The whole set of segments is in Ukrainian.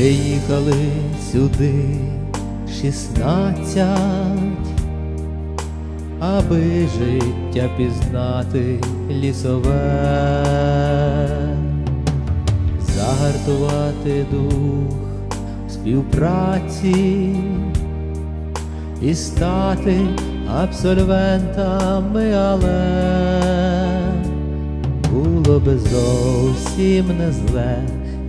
Приїхали сюди шістнадцять, аби життя пізнати лісове, загартувати дух співпраці і стати абсольвентами, але було би зовсім не зле,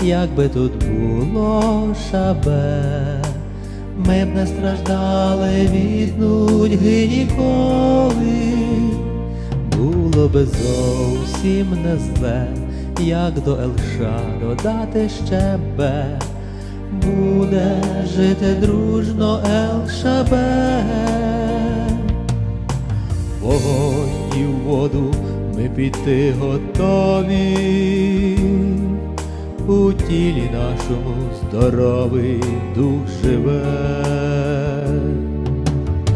якби тут було шабе, ми б не страждали від нудьги ніколи, було би зовсім не зле, як до Елша додати щебе, буде жити дружно Елшабе. Вогонь і воду ми піти готові, у тілі нашому здоровий дух живе.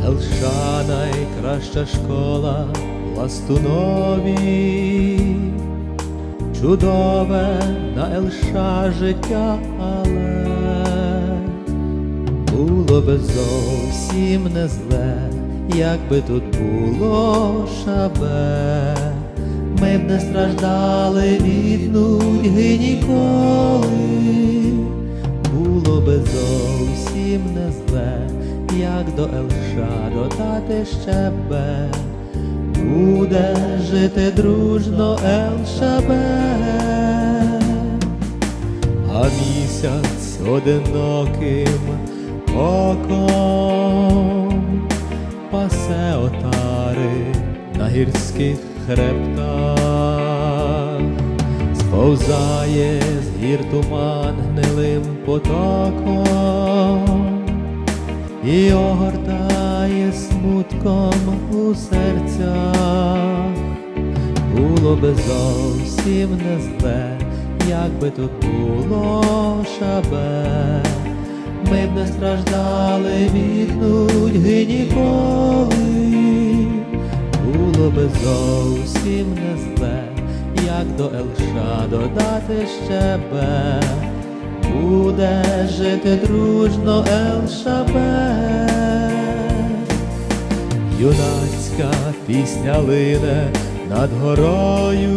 Елша найкраща школа в Ластунові, чудове на Елша життя, але було би зовсім не зле, якби тут було шабе, ми б не страждали від нудьги ніколи, було би зовсім не зле, як до Елша додати щебе, буде жити дружно Елшабе. А місяць одиноким оком пасе отари на гірських хребтах, сповзає з гір туман гнилим потоком і огортає смутком у серцях. Було би зовсім не зле, якби тут було шабе, ми б не страждали як додати щебе, буде жити дружно Елшабе. Юнацька пісня лине над горою,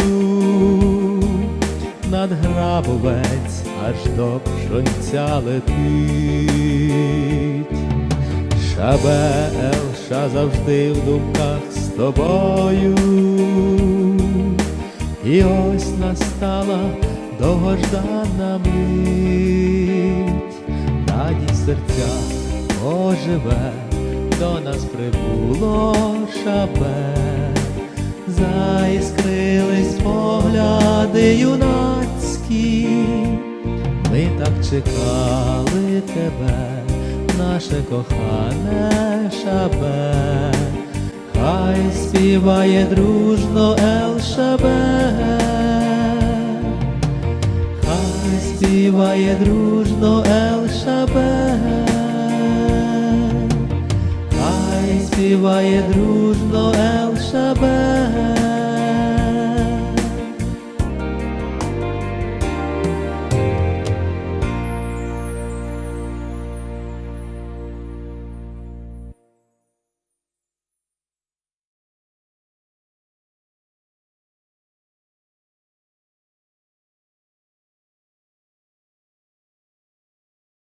над грабовець аж до пшонця летить. Шабе Елша завжди в думках з тобою. І ось настала довгождана мить, радість в серцях оживе, до нас прибуло шабе, заіскрились погляди юнацькі, ми так чекали тебе, наше кохане шабе, хай співає дружно Елшабе. Співає дружно Елшабе, хай співає дружно Елшабе.